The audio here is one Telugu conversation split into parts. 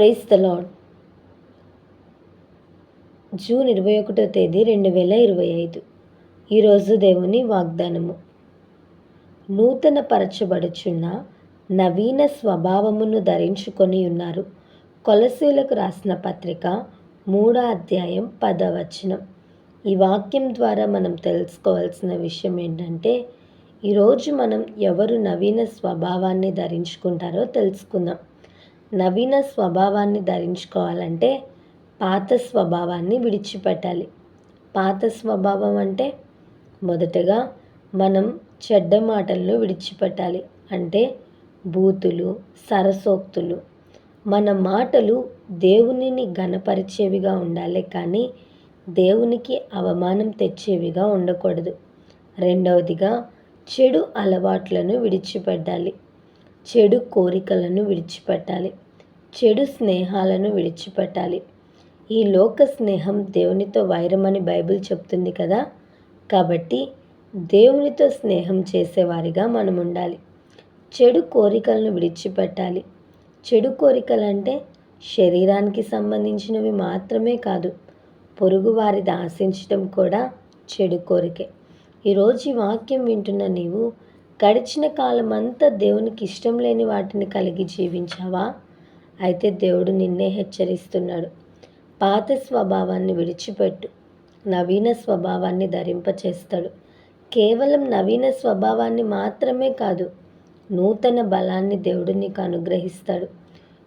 ప్రైజ్ ద లాడ్ జూన్ ఇరవై ఒకటో తేదీ రెండు వేల ఇరవై ఐదు. ఈరోజు దేవుని వాగ్దానము. నూతన పరచబడుచున్న నవీన స్వభావమును ధరించుకొని ఉన్నారు. కొలసీలకు రాసిన పత్రిక మూడో అధ్యాయం పదవచనం ఈ వాక్యం ద్వారా మనం తెలుసుకోవాల్సిన విషయం ఏంటంటే ఈరోజు మనం ఎవరు నవీన స్వభావాన్ని ధరించుకుంటారో తెలుసుకుందాం. నవీన స్వభావాన్ని ధరించుకోవాలంటే పాత స్వభావాన్ని విడిచిపెట్టాలి. పాత స్వభావం అంటే మొదటగా మనం చెడ్డ మాటలను విడిచిపెట్టాలి. అంటే బూతులు సరసోక్తులు. మన మాటలు దేవునిని ఘనపరిచేవిగా ఉండాలి కానీ దేవునికి అవమానం తెచ్చేవిగా ఉండకూడదు. రెండవదిగా చెడు అలవాట్లను విడిచిపెట్టాలి. చెడు కోరికలను విడిచిపెట్టాలి. చెడు స్నేహాలను విడిచిపెట్టాలి. ఈ లోక స్నేహం దేవునితో వైరమని బైబిల్ చెప్తుంది కదా? కాబట్టి దేవునితో స్నేహం చేసేవారిగా మనం ఉండాలి. చెడు కోరికలను విడిచిపెట్టాలి. చెడు కోరికలు అంటే శరీరానికి సంబంధించినవి మాత్రమే కాదు పొరుగు వారిది ఆశించడం కూడా చెడు కోరికే. ఈరోజు ఈ వాక్యం వింటున్న నీవు గడిచిన కాలం అంతా దేవునికి ఇష్టం లేని వాటిని కలిగి జీవించావా? అయితే దేవుడు నిన్నే హెచ్చరిస్తున్నాడు. పాత స్వభావాన్ని విడిచిపెట్టు. నవీన స్వభావాన్ని ధరింపచేస్తాడు. కేవలం నవీన స్వభావాన్ని మాత్రమే కాదు నూతన బలాన్ని దేవుడు నీకు అనుగ్రహిస్తాడు.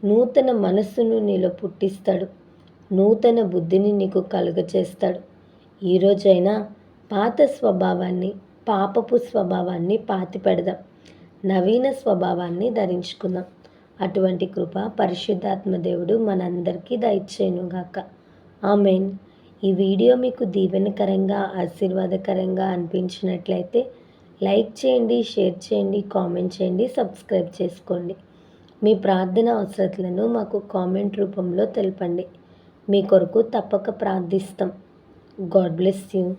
నూతన మనస్సును నీలో పుట్టిస్తాడు. నూతన బుద్ధిని నీకు కలుగచేస్తాడు. ఈరోజైనా పాత స్వభావాన్ని పాపపు స్వభావాన్ని పాతిపెడదాం నవీన స్వభావాన్ని ధరించుకుందాం. అటువంటి కృప పరిశుద్ధాత్మ దేవుడు మనందరికీ దయచేయనుగాక. ఆమెన్. ఈ వీడియో మీకు దీవెనకరంగా ఆశీర్వాదకరంగా అనిపించినట్లయితే లైక్ చేయండి షేర్ చేయండి కామెంట్ చేయండి సబ్స్క్రైబ్ చేసుకోండి. మీ ప్రార్థన అవసరతలను మాకు కామెంట్ రూపంలో తెలపండి. మీ కొరకు తప్పక ప్రార్థిస్తాం. God bless you.